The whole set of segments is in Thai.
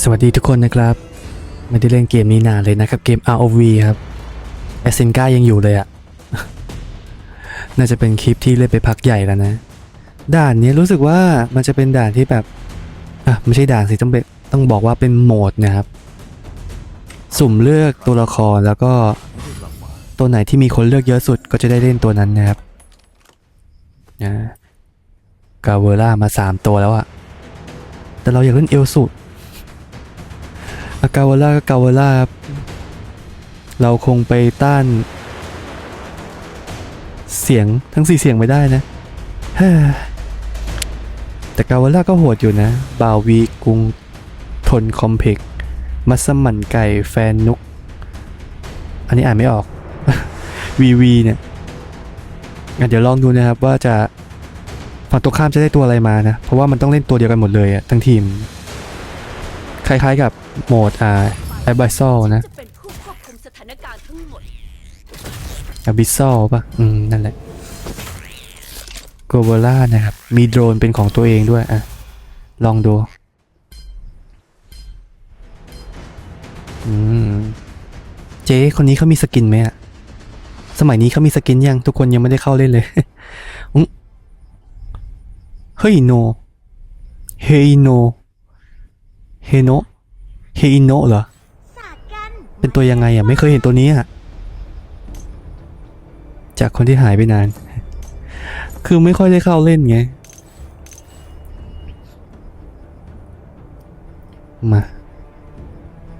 สวัสดีทุกคนนะครับ ไม่ได้เล่นเกมนี้นานเลยนะครับ เกม ROV ครับแอสเซนกายังอยู่เลยอะน่าจะเป็นคลิปที่เล่นไปพักใหญ่แล้วนะ ด่านนี้รู้สึกว่ามันจะเป็นด่านที่แบบอะไม่ใช่ด่านสิต้องเป็นต้องบอกว่าเป็นโหมดนะครับ สุ่มเลือกตัวละครแล้วก็ตัวไหนที่มีคนเลือกเยอะสุดก็จะได้เล่นตัวนั้นนะครับนะกาเวล่ามาสามตัวแล้วอะแต่เราอยากเล่นเอลสุด อากาวาล่าก็กาวาล่าครับเราคงไปต้าน เสียงทั้งสี่เสียงไม่ได้นะแต่กาวาล่าก็โหดอยู่นะ บาวีกรุงทนคอมเพกมัสมั่นไก่แฟนนุก อันนี้อ่านไม่ออกวีวีเนี่ยงั้นเดี๋ยวลองดูนะครับว่าจะฝั่งตรงข้ามจะได้ตัวอะไรมานะ เพราะว่ามันต้องเล่นตัวเดียวกันหมดเลยอะทั้งทีม คล้ายๆกับโหมดอ่าแอบิซอลนะจะเป็นผู้ควบคุมสถานการณ์ทั้งหมด แอบิซอลป่ะ อืม นั่นแหละโกโบล่านะครับ มีโดรนเป็นของตัวเองด้วยอะ ลองดู อืม เจ๊คนนี้เขามีสกินไหมอะสมัยนี้เขามีสกินยัง ทุกคนยังไม่ได้เข้าเล่นเลยอุ๊ยเฮ้ยโนเฮโน เฮโนเฮอินโนะเหรอ เป็นตัวยังไงอะ ไม่เคยเห็นตัวนี้อะ จากคนที่หายไปนาน คือไม่ค่อยได้เข้าเล่นไง มา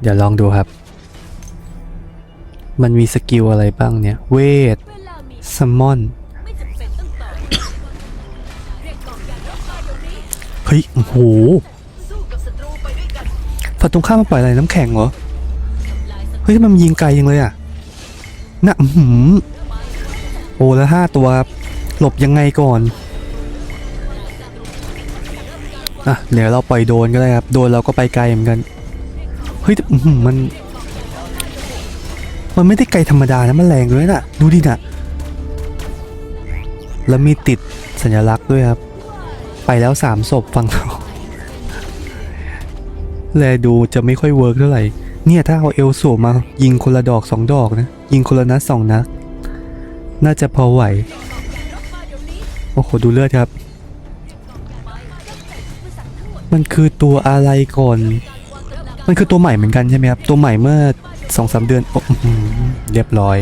เดี๋ยวลองดูครับ มันมีสกิลอะไรบ้างเนี่ย เวทเวลามีซัมมอนเป็นต้องต่อเรียกกองยานรบมาเดี๋ยวนี้เฮ้ยโอ้โห ฝั่งตรงข้ามมันปล่อยอะไรน้ำแข็งเหรอ เฮ้ยทำไมมันยิงไกลยังเลยอะน่ะอื้อหือโอ้แล้วห้าตัวครับหลบยังไงก่อนอะเดี๋ยวเราปล่อยโดนก็ได้ครับ โดนเราก็ไปไกลเหมือนกัน เฮ้ยหือมัน มันไม่ได้ไกลธรรมดานะมันแรงด้วยน่ะดูดิน่ะแล้วมีติดสัญลักษณ์ด้วยครับ ไปแล้วสามศพฟังเรา แลดูจะไม่ค่อยเวิร์กเท่าไหร่ เนี่ยถ้าเอาเอลสูมา ยิงคนละดอกสองดอกนะ ยิงคนละนัดสองนัดน่าจะพอไหว โอ้โห ดูเลือดครับ มันคือตัวอะไรก่อน มันคือตัวใหม่เหมือนกันใช่ไหมครับ ตัวใหม่เมื่อสองสามเดือนโอ้อื้อหือเรียบร้อย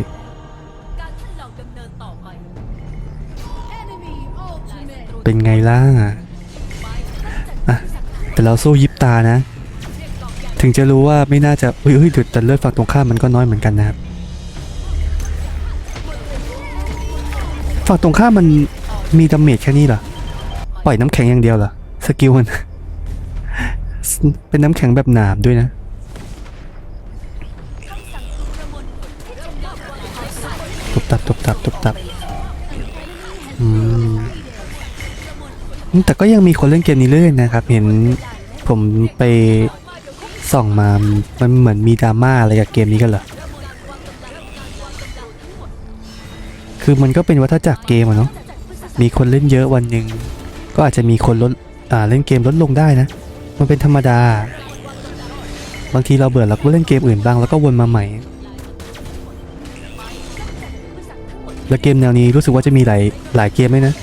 เปเป็นไงล่ะ อะ แต่เราสู้ยิบตานะ ถึงจะรู้ว่าไม่น่าจะเฮ้ยเฮ้ยแต่เลือดฝั่งตรงข้ามมันก็น้อยเหมือนกันนะครับฝั่งตรงข้ามมันมีดาเมจแค่นี้เหรอปล่อยน้ำแข็งอย่างเดียวเหรอสกิลมัน เป็นน้ำแข็งแบบหนามด้วยนะตบตับตบตับตบตับอืมแต่ก็ยังมีคนเล่นเกมนี้เรื่อยนะครับ เห็นผมไป ส่องมา มันเหมือนมีดราม่าอะไรกับเกมนี้กันเหรอ คือมันก็เป็นวัฏจักรเกมอะเนาะ มีคนเล่นเยอะวันหนึ่งก็อาจจะมีคนลดอ่าเล่นเกมลดลงได้นะ มันเป็นธรรมดา บางทีเราเบื่อเราก็เล่นเกมอื่นบ้างแล้วก็วนมาใหม่ แล้วเกมแนวนี้รู้สึกว่าจะมีหลายหลายเกมเลยนะ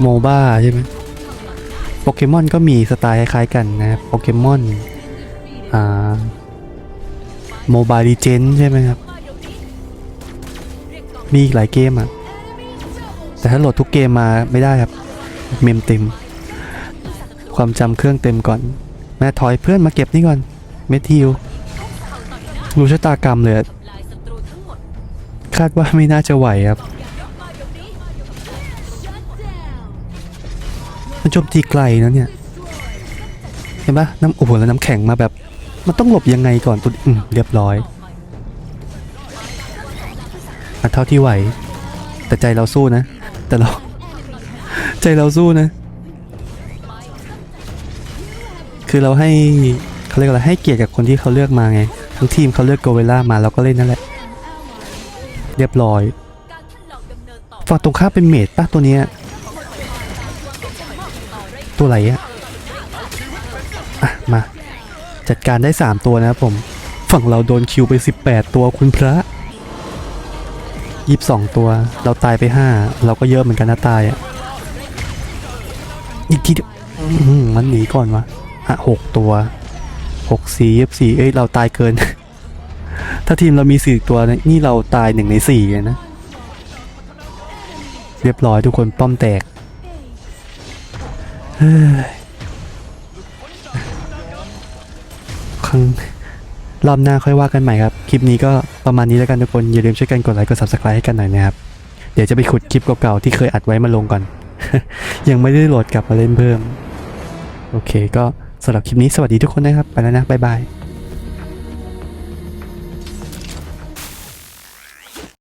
โมบ้าใช่ไหมโปเกมอนก็มีสไตล์คล้ายๆกันนะโปเกมอน อ่าโมบายดีเจนใช่ไหมครับ มีอีกหลายเกมอะ แต่ถ้าโหลดทุกเกมมาไม่ได้ครับ เมมเต็ม ความจำเครื่องเต็มก่อน แม่ถอยเพื่อนมาเก็บนี่ก่อน เมทิวรู้ชะตากรรมเลย คาดว่าไม่น่าจะไหวครับ มันโจมตีไกลนะเนี่ย เห็นปะน้ำโอ้โหแล้วน้ำแข็งมาแบบ มันต้องหลบยังไงก่อนตัวอืมเรียบร้อยอเท่าที่ไหว แต่ใจเราสู้นะ แต่เรา ใจเราสู้นะ คือเราให้เขาเรียกอะไรให้เกียรติกับคนที่เขาเลือกมาไง ทั้งทีมเขาเลือกโกเวล่ามาเราก็เล่นนั่นแหละ เรียบร้อยการทดลองดำเนินต่อฝั่งตรงข้ามเป็นเมดป่ะตัวเนี้ย ตัวไหนอะอะมา จัดการได้ 3 ตัวนะครับผม ฝั่งเราโดนคิวไป 18 ตัวคุณพระ 22 ตัว เราตายไป 5 เราก็เยอะเหมือนกันนะตายอะ อีกทีเดียวมันหนีก่อนวะอะหกตัวหกสี่ยี่สี่เอ้ย เราตายเกิน ถ้าทีมเรามีสี่ตัวนะนี่เราตายหนึ่งในสี่เลยนะ เรียบร้อยทุกคนป้อมแตกเฮ้ย ครั้งรอบหน้าค่อยว่ากันใหม่ครับ คลิปนี้ก็ประมาณนี้แล้วกันทุกคน อย่าลืมช่วยกันกดไลค์กด subscribe ให้กันหน่อยนะครับ เดี๋ยวจะไปขุดคลิปเก่าๆที่เคยอัดไว้มาลงก่อน ยังไม่ได้โหลดกลับมาเล่นเพิ่ม โอเค ก็สำหรับคลิปนี้สวัสดีทุกคนนะครับ ไปแล้วนะ บ๊ายบาย